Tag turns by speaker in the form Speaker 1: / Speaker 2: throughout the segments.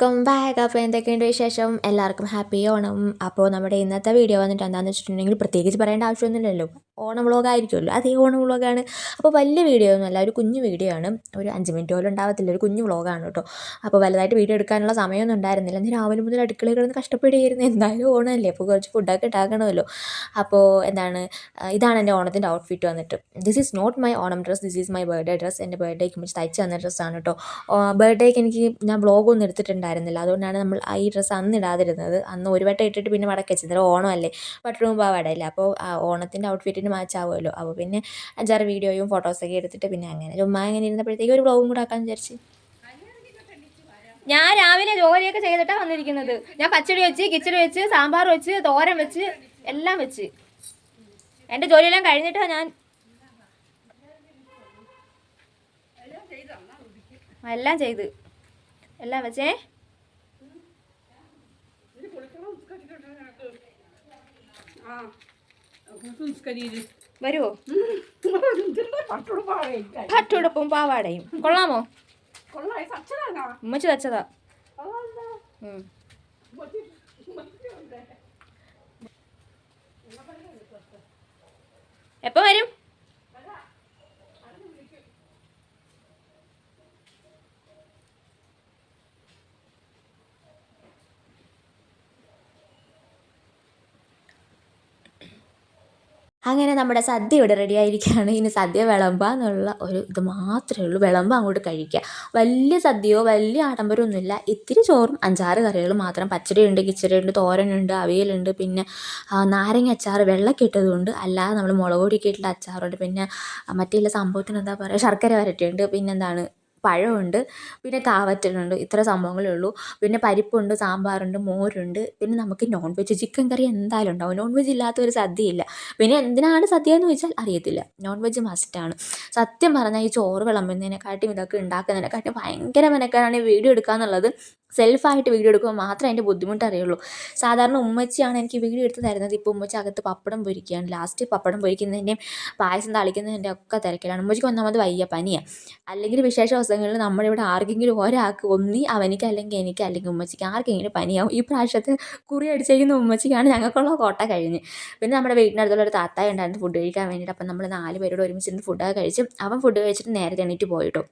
Speaker 1: Back അപ്പോൾ എന്തൊക്കെയുണ്ട് വിശേഷം? എല്ലാവർക്കും ഹാപ്പി ഓണം. അപ്പോൾ നമ്മുടെ ഇന്നത്തെ വീഡിയോ വന്നിട്ട് എന്താണെന്ന് വെച്ചിട്ടുണ്ടെങ്കിൽ പ്രത്യേകിച്ച് പറയേണ്ട ആവശ്യമൊന്നുമില്ലല്ലോ. ഓണം വ്ളോഗ് ആയിരിക്കുമല്ലോ. അതേ ഓണം വ്ളോഗാണ് അപ്പോൾ വലിയ വീഡിയോ ഒന്നുമല്ല ഒരു കുഞ്ഞു വീഡിയോ ആണ്. ഒരു അഞ്ച് മിനിറ്റ് പോലും ഉണ്ടാവത്തില്ല ഒരു കുഞ്ഞു വ്ളോഗാണ് കേട്ടോ. അപ്പോൾ വലുതായിട്ട് വീഡിയോ എടുക്കാനുള്ള സമയമൊന്നും ഉണ്ടായിരുന്നില്ല. ഇന്ന് രാവിലെ മുതൽ അടുക്കളയിൽ കിടന്ന് കഷ്ടപ്പെടുകയായിരുന്നു. എന്തായാലും ഓണമല്ലേ? അപ്പോൾ കുറച്ച് ഫുഡൊക്കെ ഉണ്ടാക്കണമല്ലോ. അപ്പോൾ എന്താണ് ഇതാണ് എന്റെ ഓണത്തിന്റെ ഔട്ട്ഫിറ്റ് വന്നിട്ട്. This is not my Onam dress this is my birthday dress എന്റെ ബർത്ത്ഡേക്ക് മുമ്പ് തയ്ച്ച് തന്ന ഡ്രസ്സാണ് കേട്ടോ. ബർത്ത്ഡേക്ക് എനിക്ക് ഞാൻ വ്ളോഗൊന്നും എടുത്തിട്ടുണ്ടായിരുന്നില്ല അതുകൊണ്ടാണ് നമ്മൾ ഈ ഡ്രസ്സ് അന്ന് ഇടാതിരുന്നത്. അന്ന് ഒരു വട്ടം ഇട്ടിട്ട് പിന്നെ മടക്കി വെച്ചത്. ഓണമല്ലേ? പട്ടും പാവാടയല്ലേ അപ്പോൾ ഓണത്തിന്റെ ഔട്ട്ഫിറ്റിന് മാച്ച് ആവുമല്ലോ. അപ്പോൾ പിന്നെ അഞ്ചാറ് വീഡിയോയും ഫോട്ടോസൊക്കെ എടുത്തിട്ട് പിന്നെ അങ്ങനെ. ചുമ്മാ അങ്ങനെ ഇരുന്നപ്പോഴത്തേക്ക് ഒരു ബ്ലോഗും കൂടെ ആക്കാമെന്ന് വിചാരിച്ച്.
Speaker 2: ഞാൻ രാവിലെ ജോലിയൊക്കെ ചെയ്തിട്ടാണ് വന്നിരിക്കുന്നത്. ഞാൻ പച്ചടി വെച്ച് കിച്ചടി വെച്ച് സാമ്പാർ വെച്ച് തോരൻ വെച്ച് എല്ലാം വെച്ച്. എന്റെ ജോലിയെല്ലാം കഴിഞ്ഞിട്ടാണ് ഞാൻ എല്ലാം ചെയ്ത്. എല്ലാം വെച്ചേ. വരുമോ പട്ടുടുപ്പും പാവാടയും കൊള്ളാമോ? ഉമ്മച്ചി തച്ചതാ. എപ്പോ വരും?
Speaker 1: അങ്ങനെ നമ്മുടെ സദ്യ ഇവിടെ റെഡി ആയിരിക്കുകയാണ്. ഇനി സദ്യ വിളമ്പുക എന്നുള്ള ഒരു ഇത് മാത്രമേ ഉള്ളൂ. വിളമ്പ് അങ്ങോട്ട് കഴിക്കുക. വലിയ സദ്യയോ വലിയ ആഡംബരമൊന്നുമില്ല. ഇത്തിരി ചോറും അഞ്ചാറ് കറികളും മാത്രം. പച്ചടിയുണ്ട് കിച്ചടിയുണ്ട് തോരനുണ്ട് അവിയലുണ്ട് പിന്നെ നാരങ്ങ അച്ചാർ വെള്ളമൊക്കെ ഇട്ടതുകൊണ്ട് അല്ലാതെ നമ്മൾ മുളക് പൊടിയൊക്കെ ഇട്ടിട്ടുള്ള അച്ചാറുണ്ട്. പിന്നെ മറ്റേ സംഭവത്തിന് എന്താ പറയുക ശർക്കര വരട്ടിയുണ്ട്. പിന്നെന്താണ് പഴമുണ്ട് പിന്നെ കാവറ്റലുണ്ട് ഇത്ര സംഭവങ്ങളേ ഉള്ളൂ പിന്നെ പരിപ്പുണ്ട് സാമ്പാറുണ്ട് മോരുണ്ട് പിന്നെ നമുക്ക് നോൺ വെജ് ചിക്കൻ കറി എന്തായാലും ഉണ്ടാവും. നോൺ വെജ് ഇല്ലാത്ത ഒരു സദ്യയില്ല. പിന്നെ എന്തിനാണ് സദ്യ എന്ന് ചോദിച്ചാൽ അറിയത്തില്ല. നോൺ വെജ് മസ്റ്റാണ് സത്യം പറഞ്ഞാൽ ഈ ചോറ് വിളമ്പുന്നതിനെക്കാട്ടിയും ഇതൊക്കെ ഉണ്ടാക്കുന്നതിനെക്കാട്ടിയും ഭയങ്കര മെനക്കേടാണ് ഈ വീഡിയോ എടുക്കുക എന്നുള്ളത് സെൽഫായിട്ട് വീഡിയോ എടുക്കുമ്പോൾ മാത്രമേ അതിന്റെ ബുദ്ധിമുട്ട് അറിയുള്ളൂ സാധാരണ ഉമ്മച്ചിയാണ് എനിക്ക് വീഡിയോ എടുത്ത് തരുന്നത്. ഇപ്പോൾ ഉമ്മച്ചി അകത്ത് പപ്പടം പൊരിക്കുകയാണ്. ലാസ്റ്റ് പപ്പടം പൊരിക്കുന്നതിന്റെയും പായസം തളിക്കുന്നതിന്റെ ഒക്കെ തിരക്കിലാണ്. ഉമ്മച്ചിക്ക് ഒന്നാമത് വയ്യ പനിയാണ് അല്ലെങ്കിൽ വിശേഷ ദിവസങ്ങളിൽ നമ്മളിവിടെ ആർക്കെങ്കിലും ഒരാൾക്ക് ഒന്നി അവനിക്ക് അല്ലെങ്കിൽ എനിക്ക് അല്ലെങ്കിൽ ഉമ്മച്ചിക്ക് ആർക്കെങ്കിലും പനിയാവും. ഈ പ്രാവശ്യത്തെ കുറി അടിച്ചേക്കുന്ന ഉമ്മച്ചിക്കാണ് ഞങ്ങൾക്കുള്ള കോട്ട കഴിഞ്ഞ്. പിന്നെ നമ്മുടെ വീട്ടിനടുത്തുള്ള ഒരു താത്തായ ഉണ്ടായിരുന്നു ഫുഡ് കഴിക്കാൻ വേണ്ടിയിട്ട്. അപ്പം നമ്മൾ നാല് പേരോട് ഒരുമിച്ചിരുന്ന് ഫുഡൊക്കെ കഴിച്ച് അവൻ ഫുഡ് കഴിച്ചിട്ട് നേരെ എണീറ്റ് പോയിട്ടോ.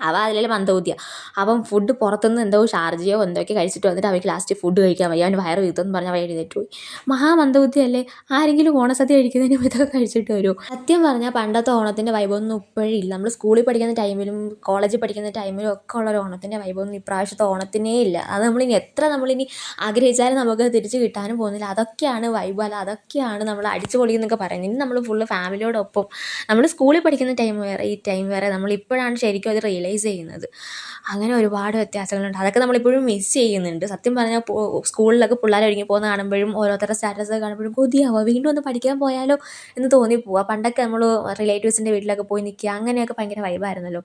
Speaker 1: അവ അതിലെ മന്ദബുദ്ധിയാണ് അവൻ ഫുഡ് പുറത്തുനിന്ന് എന്തോ ഷാർജയോ എന്തൊക്കെ കഴിച്ചിട്ട് വന്നിട്ട് അവയ്ക്ക് ലാസ്റ്റ് ഫുഡ് കഴിക്കാൻ വയ്യ. അവൻ വയറ് വീർത്തെന്ന് പറഞ്ഞാൽ അവ എഴുന്നേറ്റ് പോയി. മഹാ മന്ദബുദ്ധിയല്ലേ? ആരെങ്കിലും ഓണസദ്യ കഴിക്കുന്നതിന് ഇതൊക്കെ കഴിച്ചിട്ട് വരുമോ സത്യം പറഞ്ഞാൽ പണ്ടത്തെ ഓണത്തിന്റെ വൈബൊന്നും ഇപ്പോഴും ഇല്ല. നമ്മൾ സ്കൂളിൽ പഠിക്കുന്ന ടൈമിലും കോളേജിൽ പഠിക്കുന്ന ടൈമിലും ഒക്കെ ഉള്ള ഒരു ഓണത്തിന്റെ വൈബൊന്നും ഇപ്രാവശ്യത്തെ ഓണത്തിനേ ഇല്ല. അത് നമ്മളിനി എത്ര നമ്മളിനി ആഗ്രഹിച്ചാലും നമുക്ക് തിരിച്ച് കിട്ടാനും പോകുന്നില്ല. അതൊക്കെയാണ് വൈബ് അല്ല അതൊക്കെയാണ് നമ്മൾ അടിച്ചു പൊളിയെന്നൊക്കെ പറയുന്നത്. ഇനി നമ്മൾ ഫുള്ള് ഫാമിലിയോടൊപ്പം നമ്മൾ സ്കൂളിൽ പഠിക്കുന്ന ടൈം വേറെ ഈ ടൈം വേറെ. നമ്മളിപ്പോഴാണ് ശരിക്കും അത് റിയലൈസ് റിയലൈസ് ചെയ്യുന്നത്. അങ്ങനെ ഒരുപാട് വ്യത്യാസങ്ങളുണ്ട്. അതൊക്കെ നമ്മളിപ്പോഴും മിസ് ചെയ്യുന്നുണ്ട്. സത്യം പറഞ്ഞാൽ സ്കൂളിലൊക്കെ പിള്ളേരെ ഒരുങ്ങി പോകുന്ന കാണുമ്പോഴും ഓരോരുത്തരുടെ സ്റ്റാറ്റസ് കാണുമ്പോഴും കൊതിയാവുക വീണ്ടും ഒന്ന് പഠിക്കാൻ പോയാലോ? എന്ന് തോന്നിപ്പോവുക പണ്ടൊക്കെ നമ്മൾ റിലേറ്റീവ്സിന്റെ വീട്ടിലൊക്കെ പോയി നിൽക്കുക അങ്ങനെയൊക്കെ ഭയങ്കര വൈബായിരുന്നല്ലോ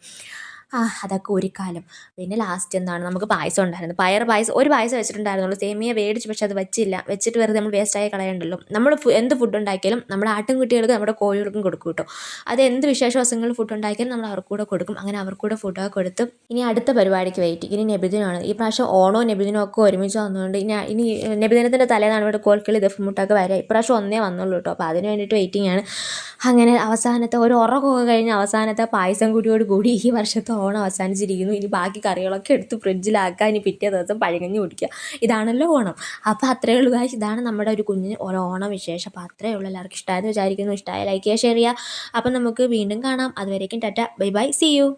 Speaker 1: ആ അതൊക്കെ ഒരു കാലം. പിന്നെ ലാസ്റ്റ് എന്താണ്? നമുക്ക് പായസം ഉണ്ടായിരുന്നു. പയർ പായസം ഒരു പായസം വെച്ചിട്ടുണ്ടായിരുന്നുള്ളൂ. സേമിയ മേടിച്ചു പക്ഷെ അത് വെച്ചില്ല. വെച്ചിട്ട് വെറുതെ നമ്മൾ വേസ്റ്റായി കളയണ്ടല്ലോ. നമ്മൾ എന്ത് ഫുഡ് ഉണ്ടാക്കിയാലും നമ്മുടെ ആട്ടിൻകുട്ടികൾക്ക് നമ്മുടെ കോഴികൾക്കും കൊടുക്കും കേട്ടോ. അത് എന്ത് വിശേഷ ദിവസങ്ങളിൽ ഫുഡ് ഉണ്ടാക്കിയാലും നമ്മൾ അവർക്ക് കൂടെ കൊടുക്കും. അങ്ങനെ അവർക്ക് കൂടെ ഫുഡൊക്കെ കൊടുത്ത് ഇനി അടുത്ത പരിപാടിക്ക് വെയിറ്റ് ഇനി നബിദിനാണ്. ഈ പ്രാവശ്യം ഓണോ നബിദിനോ ഒക്കെ ഒരുമിച്ച് വന്നുകൊണ്ട് ഇനി ഇനി നബിദിനത്തിന്റെ തലേന്നാണ് ഇവിടെ കോൽക്കളി ദഫ്മുട്ടൊക്കെ വരിക. ഇപ്രാവശ്യം ഒന്നേ വന്നുള്ളൂ കേട്ടോ. അപ്പോൾ അതിന് വേണ്ടിയിട്ട് വെയിറ്റിംഗ് ആണ്. അങ്ങനെ അവസാനത്തെ ഒരു ഉറക്കമൊക്കെ കഴിഞ്ഞ് അവസാനത്തെ പായസം കൂടിയോട് കൂടി ഈ വർഷത്തെ ഓണം അവസാനിച്ചിരിക്കുന്നു. ഇനി ബാക്കി കറികളൊക്കെ എടുത്ത് ഫ്രിഡ്ജിലാക്കുക ഇനി പിറ്റേ ദിവസം പഴകഞ്ഞ് കുടിക്കുക. ഇതാണല്ലോ ഓണം. അപ്പോൾ അത്രയേ ഉള്ളൂ കാശ് ഇതാണ് നമ്മുടെ ഒരു കുഞ്ഞിന് ഒരു ഓണം വിശേഷം. അപ്പോൾ അത്രയേ ഉള്ളൂ. എല്ലാവർക്കും ഇഷ്ടമായെന്ന് വിചാരിക്കുന്നു. ഇഷ്ടമായ ലൈക്ക് ചെയ്യുക ഷെയർ ചെയ്യുക. അപ്പം നമുക്ക് വീണ്ടും കാണാം. അതുവരേക്കും tata. Bye bye. See you